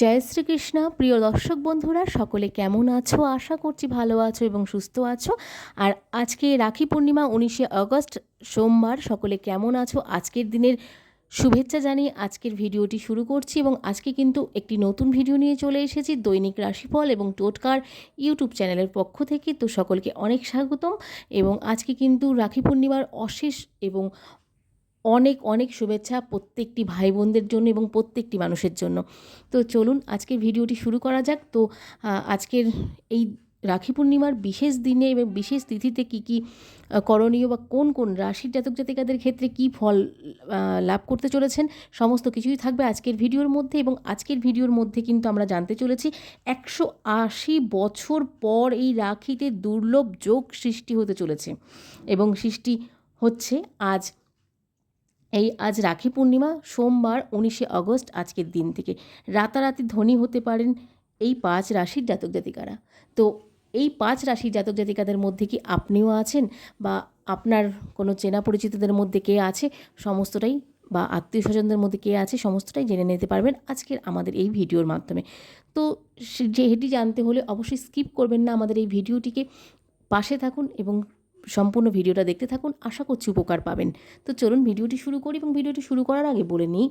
জয় শ্রীকৃষ্ণ। প্রিয় দর্শক বন্ধুরা, সকলে কেমন আছো? আশা করছি ভালো আছো এবং সুস্থ আছো। আর আজকে রাখি পূর্ণিমা উনিশে আগস্ট, সোমবার। সকলে কেমন আছো? আজকের দিনের শুভেচ্ছা জানিয়ে আজকের ভিডিওটি শুরু করছি এবং আজকে কিন্তু একটি নতুন ভিডিও নিয়ে চলে এসেছি, দৈনিক রাশিফল এবং টোটকার ইউটিউব চ্যানেলের পক্ষ থেকে। তো সকলকে অনেক স্বাগতম এবং আজকে কিন্তু রাখি পূর্ণিমার অশেষ এবং অনেক অনেক শুভেচ্ছা প্রত্যেকটি ভাই বোনদের জন্য এবং প্রত্যেকটি মানুষের জন্য। তো চলুন আজকের ভিডিওটি শুরু করা যাক। তো আজকের এই রাখি পূর্ণিমার বিশেষ দিনে এবং বিশেষ তিথিতে কি কি করণীয় বা কোন কোন রাশির জাতক জাতিকাদের ক্ষেত্রে কি ফল লাভ করতে চলেছেন সমস্ত কিছুই থাকবে আজকের ভিডিওর মধ্যে এবং আজকের ভিডিওর মধ্যে কিন্তু আমরা জানতে চলেছি একশো আশি বছর পর এই রাখিতে দুর্লভ যোগ সৃষ্টি হতে চলেছে এবং সৃষ্টি হচ্ছে আজ এই আজ রাখি পূর্ণিমা, সোমবার উনিশে আগস্ট, আজকের দিন থেকে। রাতারাতি ধনী হতে পারেন এই পাঁচ রাশির জাতক জাতিকারা। তো এই পাঁচ রাশির জাতক জাতিকাদের মধ্যে কি আপনিও আছেন? বা আপনার কোনো চেনা পরিচিতদের মধ্যে কে আছে? সমস্তটাই বা আত্মীয় স্বজনদের মধ্যে কে আছে? সমস্তটাই জেনে নিতে পারবেন আজকের আমাদের এই ভিডিওর মাধ্যমে। তো যেটি জানতে হলে অবশ্যই স্কিপ করবেন না আমাদের এই ভিডিওটিকে। পাশে থাকুন এবং সম্পূর্ণ ভিডিওটা দেখতে থাকুন, আশা করছি উপকার পাবেন। তো চলুন ভিডিওটি শুরু করি এবং ভিডিওটি শুরু করার আগে বলে নিই,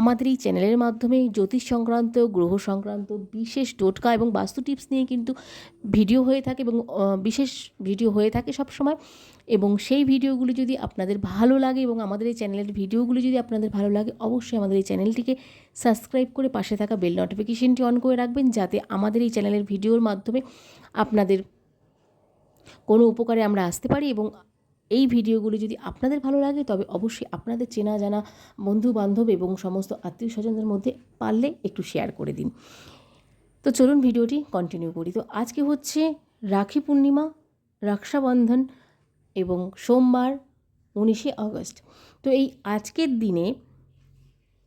আমাদের এই চ্যানেলের মাধ্যমে জ্যোতিষ সংক্রান্ত, গ্রহ সংক্রান্ত বিশেষ টোটকা এবং বাস্তু টিপস নিয়ে কিন্তু ভিডিও হয়ে থাকে এবং বিশেষ ভিডিও হয়ে থাকে সব সময় এবং সেই ভিডিওগুলি যদি আপনাদের ভালো লাগে এবং আমাদের এই চ্যানেলের ভিডিওগুলি যদি আপনাদের ভালো লাগে, অবশ্যই আমাদের এই চ্যানেলটিকে সাবস্ক্রাইব করে পাশে থাকা বেল নোটিফিকেশনটি অন করে রাখবেন, যাতে আমাদের এই চ্যানেলের ভিডিওর মাধ্যমে আপনাদের কোনো উপকারে আমরা আসতে পারি এবং এই ভিডিওগুলি যদি আপনাদের ভালো লাগে, তবে অবশ্যই আপনাদের চেনা জানা বন্ধু বান্ধব এবং সমস্ত আত্মীয় স্বজনদের মধ্যে পারলে একটু শেয়ার করে দিন। তো চলুন ভিডিওটি কন্টিনিউ করি। তো আজকে হচ্ছে রাখি পূর্ণিমা, রক্ষাবন্ধন এবং সোমবার উনিশে আগস্ট। তো এই আজকের দিনে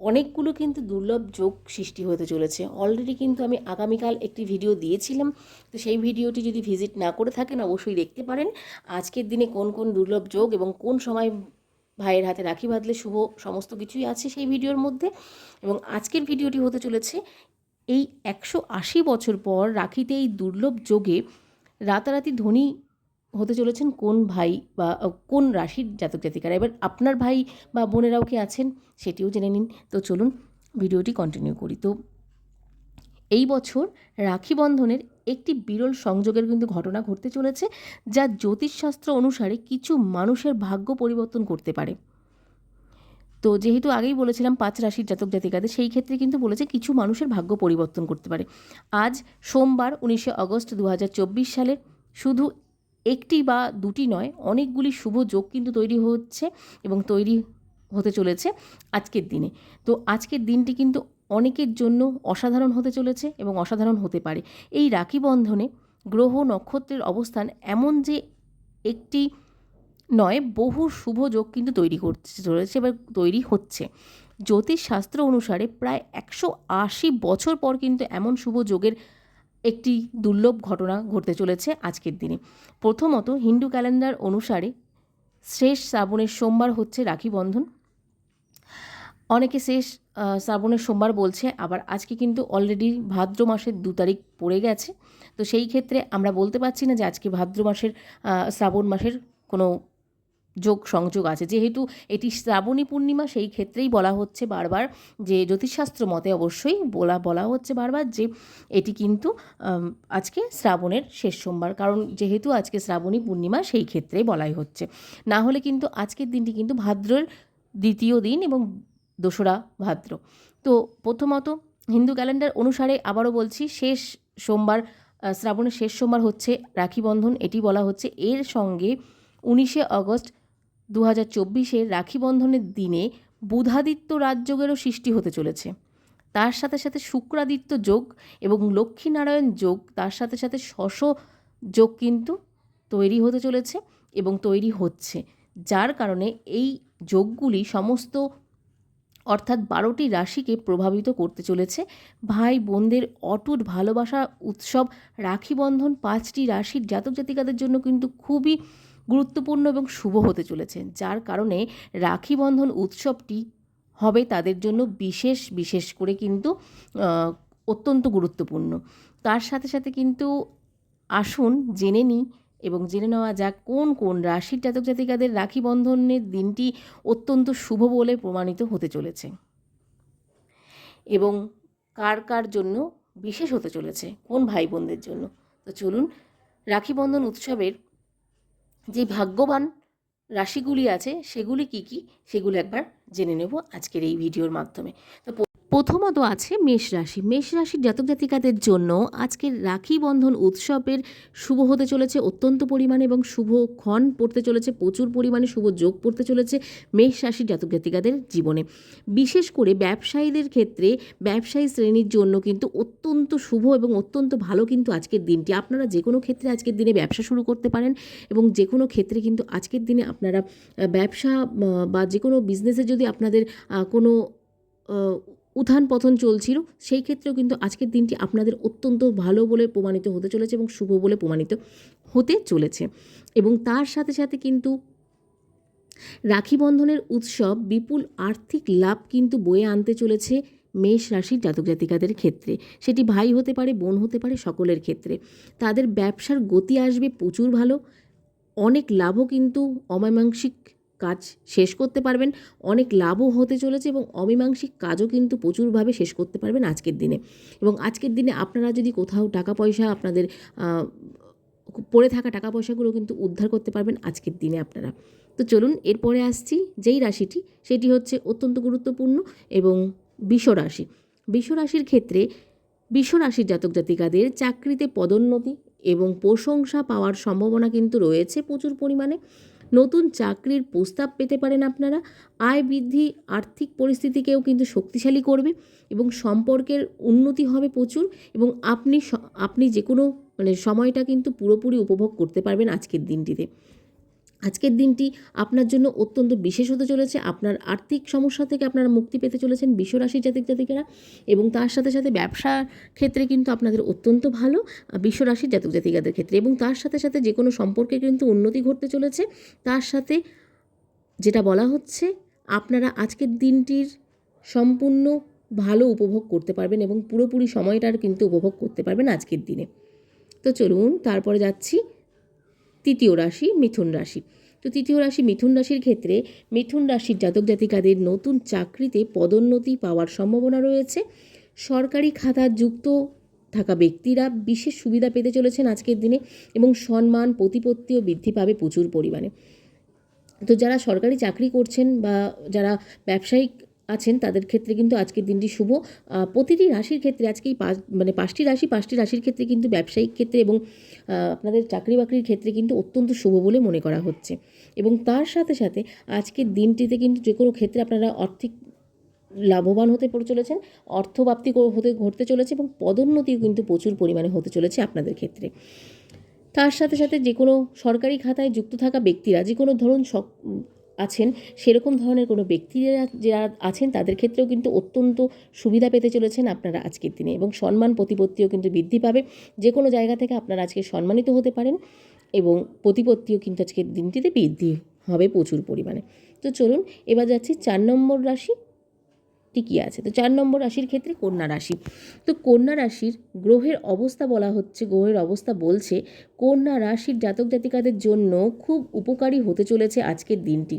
অনেকগুলো কিন্তু দুর্লভ যোগ সৃষ্টি হতে চলেছে। অলরেডি কিন্তু আমি আগামীকাল একটি ভিডিও দিয়েছিলাম। তো সেই ভিডিওটি যদি ভিজিট না করে থাকেন, অবশ্যই দেখতে পারেন। আজকের দিনে কোন কোন দুর্লভ যোগ এবং কোন সময় ভাইয়ের হাতে রাখি বাঁধলে শুভ সমস্ত কিছুই আছে সেই ভিডিওর মধ্যে। এবং আজকের ভিডিওটি হতে চলেছে। এই একশো আশি বছর পর রাখিতে এই দুর্লভ যোগে রাতারাতি ধনী হতে চলেছেন কোন ভাই বা কোন রাশির জাতক জাতিকারা? এবার আপনার ভাই বা বোনেরাও কি আছেন? সেটিও জেনে নিন। তো চলুন ভিডিওটি কন্টিনিউ করি। তো এই বছর রাখি বন্ধনের একটি বিরল সংযোগের কিন্তু ঘটনা ঘটতে চলেছে, যা জ্যোতিষশাস্ত্র অনুসারে কিছু মানুষের ভাগ্য পরিবর্তন করতে পারে। তো যেহেতু আগেই বলেছিলাম পাঁচ রাশির জাতক জাতিকাদের, সেই ক্ষেত্রে কিন্তু বলেছে কিছু মানুষের ভাগ্য পরিবর্তন করতে পারে। আজ সোমবার, উনিশে আগস্ট দু হাজার চব্বিশ সালে শুধু একটি বা দুটি নয়, অনেকগুলি শুভ যোগ কিন্তু তৈরি হচ্ছে এবং তৈরি হতে চলেছে আজকের দিনে। তো আজকের দিনটি কিন্তু অনেকের জন্য অসাধারণ হতে চলেছে এবং অসাধারণ হতে পারে। এই রাখি বন্ধনে গ্রহ নক্ষত্রের অবস্থান এমন যে একটি নয়, বহু শুভ যোগ কিন্তু তৈরি করতে চলেছে এবার তৈরি হচ্ছে। জ্যোতিষশাস্ত্র অনুসারে প্রায় একশো আশি বছর পর কিন্তু এমন শুভ যোগের একটি দুর্লভ ঘটনা ঘটতে চলেছে আজকের দিনে। প্রথমত হিন্দু ক্যালেন্ডার অনুসারে শেষ শ্রাবণের সোমবার হচ্ছে রাখি বন্ধন। অনেকে শেষ শ্রাবণের সোমবার বলছে, আবার আজকে কিন্তু অলরেডি ভাদ্র মাসের দু তারিখ পড়ে গেছে। তো সেই ক্ষেত্রে আমরা বলতে পারছি না যে আজকে ভাদ্র মাসের শ্রাবণ মাসের কোনো যোগ সংযোগ আছে। যেহেতু এটি শ্রাবণী পূর্ণিমা, সেই ক্ষেত্রেই বলা হচ্ছে বারবার যে, জ্যোতিষশাস্ত্র মতে অবশ্যই বলা বলা হচ্ছে বারবার যে, এটি কিন্তু আজকে শ্রাবণের শেষ সোমবার। কারণ যেহেতু আজকে শ্রাবণী পূর্ণিমা, সেই ক্ষেত্রেই বলাই হচ্ছে। না হলে কিন্তু আজকের দিনটি কিন্তু ভাদ্রের দ্বিতীয় দিন এবং দোসরা ভাদ্র। তো প্রথমত হিন্দু ক্যালেন্ডার অনুসারে আবারও বলছি, শেষ সোমবার শ্রাবণের শেষ সোমবার হচ্ছে রাখি বন্ধন। এটি বলা হচ্ছে এর সঙ্গে উনিশে আগস্ট দু হাজার চব্বিশের রাখি বন্ধনের দিনে বুধাদিত্য রাজযোগেরও সৃষ্টি হতে চলেছে। তার সাথে সাথে শুক্রাদিত্য যোগ এবং লক্ষ্মীনারায়ণ যোগ তার সাথে সাথে শশ যোগ কিন্তু তৈরি হতে চলেছে এবং তৈরি হচ্ছে। যার কারণে এই যোগগুলি সমস্ত অর্থাৎ বারোটি রাশিকে প্রভাবিত করতে চলেছে। ভাই বোনদের অটুট ভালোবাসা উৎসব রাখি বন্ধন পাঁচটি রাশির জাতক জাতিকাদের জন্য কিন্তু খুবই গুরুত্বপূর্ণ এবং শুভ হতে চলেছে যার কারণে রাখি বন্ধন উৎসবটি হবে তাদের জন্য বিশেষ বিশেষ করে কিন্তু অত্যন্ত গুরুত্বপূর্ণ। তার সাথে সাথে কিন্তু আসুন জেনে নিই এবং জেনে নেওয়া যাক কোন কোন রাশির জাতক জাতিকাদের রাখি বন্ধনের দিনটি অত্যন্ত শুভ বলে প্রমাণিত হতে চলেছে এবং কার কার জন্য বিশেষ হতে চলেছে, কোন ভাই বোনদের জন্য। তো চলুন, রাখি বন্ধন উৎসবের যে ভাগ্যবান রাশিগুলি আছে, সেগুলি কি কি? সেগুলো একবার জেনে নেব আজকের এই ভিডিওর মাধ্যমে। তো প্রথমত আছে মেষ রাশি। মেষ রাশির জাতক জাতিকাদের জন্য আজকের রাখি বন্ধন উৎসবের শুভ হতে চলেছে, অত্যন্ত পরিমাণে এবং শুভ ক্ষণ পড়তে চলেছে, প্রচুর পরিমাণে শুভ যোগ পড়তে চলেছে মেষ রাশির জাতক জাতিকাদের জীবনে। বিশেষ করে ব্যবসায়ীদের ক্ষেত্রে ব্যবসায়ী শ্রেণির জন্য কিন্তু অত্যন্ত শুভ এবং অত্যন্ত ভালো কিন্তু আজকের দিনটি। আপনারা যে কোনো ক্ষেত্রে আজকের দিনে ব্যবসা শুরু করতে পারেন এবং যে কোনো ক্ষেত্রে কিন্তু আজকের দিনে আপনারা ব্যবসা বা যে কোনো বিজনেসে যদি আপনাদের কোনো উত্থান পতন চলছিল, সেই ক্ষেত্রেও কিন্তু আজকের দিনটি আপনাদের অত্যন্ত ভালো বলে প্রমাণিত হতে চলেছে এবং শুভ বলে প্রমাণিত হতে চলেছে। এবং তার সাথে সাথে কিন্তু রাখি বন্ধনের উৎসব বিপুল আর্থিক লাভ কিন্তু বয়ে আনতে চলেছে মেষ রাশির জাতক জাতিকাদের ক্ষেত্রে। সেটি ভাই হতে পারে, বোন হতে পারে, সকলের ক্ষেত্রে। তাদের ব্যবসার গতি আসবে প্রচুর ভালো। অনেক লাভও কিন্তু অমীমাংসিক কাজ শেষ করতে পারবেন। অনেক লাভও হতে চলেছে এবং অমীমাংসিক কাজও কিন্তু প্রচুরভাবে শেষ করতে পারবেন আজকের দিনে। এবং আজকের দিনে আপনারা যদি কোথাও টাকা পয়সা আপনাদের পড়ে থাকা টাকা পয়সাগুলো কিন্তু উদ্ধার করতে পারবেন আজকের দিনে আপনারা। তো চলুন, এরপরে আসছি যেই রাশিটি, সেটি হচ্ছে অত্যন্ত গুরুত্বপূর্ণ এবং বিষ রাশি। বিষ রাশির ক্ষেত্রে বিষ রাশির জাতক জাতিকাদের চাকরিতে পদোন্নতি এবং প্রশংসা পাওয়ার সম্ভাবনা কিন্তু রয়েছে প্রচুর পরিমাণে। নতুন চাকরির প্রস্তাব পেতে পারেন আপনারা। আয় বৃদ্ধি, আর্থিক পরিস্থিতিকেও কিন্তু শক্তিশালী করবে এবং সম্পর্কের উন্নতি হবে প্রচুর এবং আপনি আপনি যে কোনো মানে সময়টা কিন্তু পুরোপুরি উপভোগ করতে পারবেন আজকের দিনটিতে। আজকের দিনটি আপনার জন্য অত্যন্ত বিশেষ হতে চলেছে। আপনার আর্থিক সমস্যা থেকে আপনারা মুক্তি পেতে চলেছেন বিশ্বরাশির জাতিক জাতিকেরা এবং তার সাথে সাথে ব্যবসার ক্ষেত্রে কিন্তু আপনাদের অত্যন্ত ভালো বিশ্বরাশির জাতক জাতিকাদের ক্ষেত্রে এবং তার সাথে সাথে যে কোনো সম্পর্কে কিন্তু উন্নতি ঘটতে চলেছে। তার সাথে যেটা বলা হচ্ছে, আপনারা আজকের দিনটির সম্পূর্ণ ভালো উপভোগ করতে পারবেন এবং পুরোপুরি সময়টার কিন্তু উপভোগ করতে পারবেন আজকের দিনে। তো চলুন, তারপরে যাচ্ছি। তৃতীয় রাশি মিথুন রাশি। তো তৃতীয় রাশি মিথুন রাশির ক্ষেত্রে মিথুন রাশির জাতক জাতিকাদের নতুন চাকরিতে পদোন্নতি পাওয়ার সম্ভাবনা রয়েছে। সরকারি খাতা যুক্ত থাকা ব্যক্তিরা বিশেষ সুবিধা পেতে চলেছেন আজকের দিনে এবং সম্মান, প্রতিপত্তিও বৃদ্ধি পাবে প্রচুর পরিমাণে। তো যারা সরকারি চাকরি করছেন বা যারা ব্যবসায়িক আছেন, তাদের ক্ষেত্রে কিন্তু আজকের দিনটি শুভ। প্রতিটি রাশির ক্ষেত্রে আজকে এই মানে পাঁচটি রাশি, পাঁচটি রাশির ক্ষেত্রে কিন্তু ব্যবসায়িক ক্ষেত্রে এবং আপনাদের চাকরি বাকরির ক্ষেত্রে কিন্তু অত্যন্ত শুভ বলে মনে করা হচ্ছে। এবং তার সাথে সাথে আজকের দিনটিতে কিন্তু যে কোনো ক্ষেত্রে আপনারা আর্থিক লাভবান হতে পড়ে চলেছেন অর্থপ্রাপ্তি হতে, ঘটতে চলেছে এবং পদোন্নতিও কিন্তু প্রচুর পরিমাণে হতে চলেছে আপনাদের ক্ষেত্রে। তার সাথে সাথে যে কোনো সরকারি খাতায় যুক্ত থাকা ব্যক্তিরা, যে কোনো ধরুন আছেন, সেরকম ধরনের কোনো ব্যক্তিরা যারা আছেন, তাদের ক্ষেত্রেও কিন্তু অত্যন্ত সুবিধা পেতে চলেছেন আপনারা আজকের দিনে এবং সম্মান প্রতিপত্তিও কিন্তু বৃদ্ধি পাবে। যে কোনো জায়গা থেকে আপনারা আজকে সম্মানিত হতে পারেন এবং প্রতিপত্তিও কিন্তু আজকের দিনটিতে বৃদ্ধি হবে প্রচুর পরিমাণে। তো চলুন, এবার যাচ্ছি চার নম্বর রাশি। ঠিকই আছে, তো চার নম্বর রাশির ক্ষেত্রে কন্যা রাশি। তো কন্যা রাশির গ্রহের অবস্থা বলা হচ্ছে, গ্রহের অবস্থা বলছে, কন্যা রাশির জাতক জাতিকাদের জন্য খুব উপকারী হতে চলেছে আজকের দিনটি।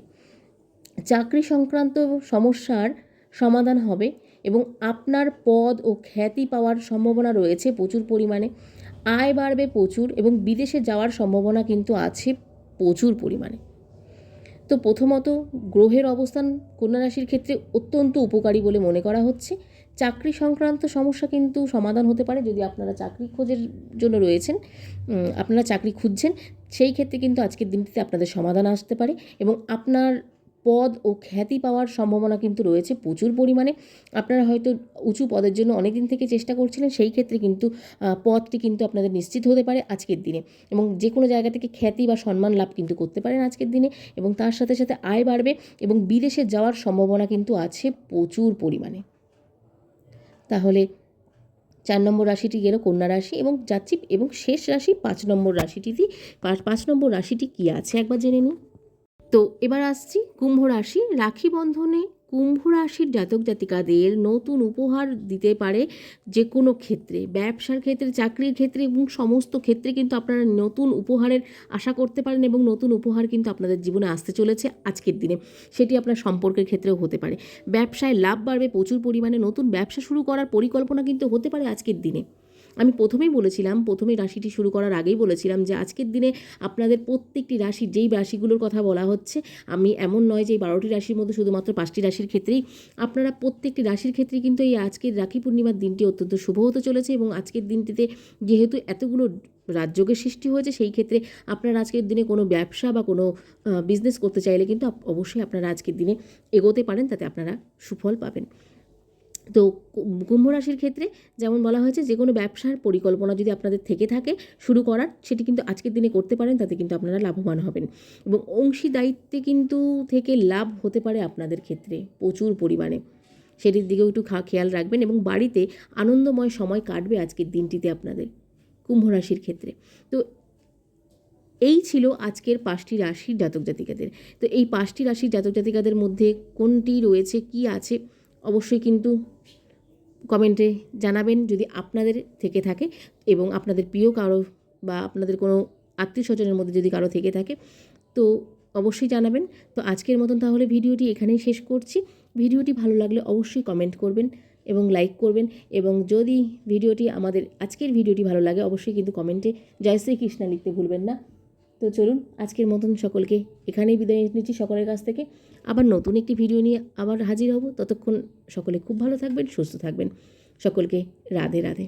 চাকরি সংক্রান্ত সমস্যার সমাধান হবে এবং আপনার পদ ও খ্যাতি পাওয়ার সম্ভাবনা রয়েছে প্রচুর পরিমাণে। আয় বাড়বে প্রচুর এবং বিদেশে যাওয়ার সম্ভাবনা কিন্তু আছে প্রচুর পরিমাণে। তো প্রথমত গ্রহের অবস্থান কন্যা রাশির ক্ষেত্রে অত্যন্ত উপকারী বলে মনে করা হচ্ছে। চাকরি সংক্রান্ত সমস্যা কিন্তু সমাধান হতে পারে যদি আপনারা চাকরি খোঁজের জন্য রয়েছেন আপনারা চাকরি খুঁজছেন, সেই ক্ষেত্রে কিন্তু আজকের দিনটিতে আপনাদের সমাধান আসতে পারে এবং আপনার পদ ও খ্যাতি পাওয়ার সম্ভাবনা কিন্তু রয়েছে প্রচুর পরিমাণে। আপনারা হয়তো উঁচু পদের জন্য অনেক দিন থেকে চেষ্টা করছিলেন, সেই ক্ষেত্রে কিন্তু পদটি কিন্তু আপনাদের নিশ্চিত হতে পারে আজকের দিনে। এবং যে কোনো জায়গা থেকে খ্যাতি বা সম্মান লাভ কিন্তু করতে পারেন আজকের দিনে। এবং তার সাথে সাথে আয় বাড়বে এবং বিদেশে যাওয়ার সম্ভাবনা কিন্তু আছে প্রচুর পরিমাণে। তাহলে চার নম্বর রাশিটি গেল কন্যা রাশি এবং যাচ্ছি এবং শেষ রাশি পাঁচ নম্বর রাশিটিতে। পাঁচ নম্বর রাশিটি কী আছে একবার জেনে নিই। তো এবার আসছি কুম্ভ রাশি। রাখি বন্ধনে কুম্ভ রাশির জাতক জাতিকাদের নতুন উপহার দিতে পারে যে কোনো ক্ষেত্রে। ব্যবসার ক্ষেত্রে, চাকরির ক্ষেত্রে এবং সমস্ত ক্ষেত্রে কিন্তু আপনারা নতুন উপহারের আশা করতে পারেন এবং নতুন উপহার কিন্তু আপনাদের জীবনে আসতে চলেছে আজকের দিনে। সেটি আপনার সম্পর্কের ক্ষেত্রেও হতে পারে। ব্যবসায় লাভ বাড়বে প্রচুর পরিমাণে। নতুন ব্যবসা শুরু করার পরিকল্পনা কিন্তু হতে পারে আজকের দিনে। আমি প্রথমেই বলেছিলাম, প্রথমেই রাশিটি শুরু করার আগেই বলেছিলাম যে আজকের দিনে আপনাদের প্রত্যেকটি রাশি যেই রাশিগুলোর কথা বলা হচ্ছে, আমি এমন নয় যে এই বারোটি রাশির মধ্যে শুধুমাত্র পাঁচটি রাশির ক্ষেত্রেই, আপনারা প্রত্যেকটি রাশির ক্ষেত্রে কিন্তু এই আজকের রাখি পূর্ণিমার দিনটি অত্যন্ত শুভ হতে চলেছে এবং আজকের দিনটিতে যেহেতু এতগুলো রাজযোগের সৃষ্টি হয়েছে, সেই ক্ষেত্রে আপনারা আজকের দিনে কোনো ব্যবসা বা কোনো বিজনেস করতে চাইলে কিন্তু অবশ্যই আপনারা আজকের দিনে এগোতে পারেন, তাতে আপনারা সুফল পাবেন। তো কুম্ভ রাশির ক্ষেত্রে যেমন বলা হয়েছে যে কোনো ব্যবসার পরিকল্পনা যদি আপনাদের থেকে থাকে, শুরু করার, সেটি কিন্তু আজকের দিনে করতে পারেন, তাতে কিন্তু আপনারা লাভবান হবেন। এবং অংশীদায়িত্বে কিন্তু থেকে লাভ হতে পারে আপনাদের ক্ষেত্রে প্রচুর পরিমাণে। সেটির দিকেও একটু খা- খেয়াল রাখবেন এবং বাড়িতে আনন্দময় সময় কাটবে আজকের দিনটিতে আপনাদের কুম্ভ রাশির ক্ষেত্রে। তো এই ছিল আজকের পাঁচটি রাশির জাতক জাতিকাদের। তো এই পাঁচটি রাশির জাতক জাতিকাদের মধ্যে কোনটি রয়েছে, কি আছে? অবশ্যই কিন্তু কমেন্টে জানাবেন যদি আপনাদের থেকে থাকে এবং আপনাদের প্রিয় কারও বা আপনাদের কোনো আত্মীয় স্বজনের মধ্যে যদি কারও থেকে থাকে, তো অবশ্যই জানাবেন। তো আজকের মতন তাহলে ভিডিওটি এখানেই শেষ করছি। ভিডিওটি ভালো লাগলে অবশ্যই কমেন্ট করবেন এবং লাইক করবেন এবং যদি ভিডিওটি আমাদের আজকের ভিডিওটি ভালো লাগে, অবশ্যই কিন্তু কমেন্টে জয় শ্রীকৃষ্ণ লিখতে ভুলবেন না। তো চলুন আজকের মতন সকলকে এখানেই বিদায় নিচ্ছি সকলের কাছ থেকে। আবার নতুন একটি ভিডিও নিয়ে আবার হাজির হব। ততক্ষণ সকলে খুব ভালো থাকবেন, সুস্থ থাকবেন। সকলকে রাধে রাধে।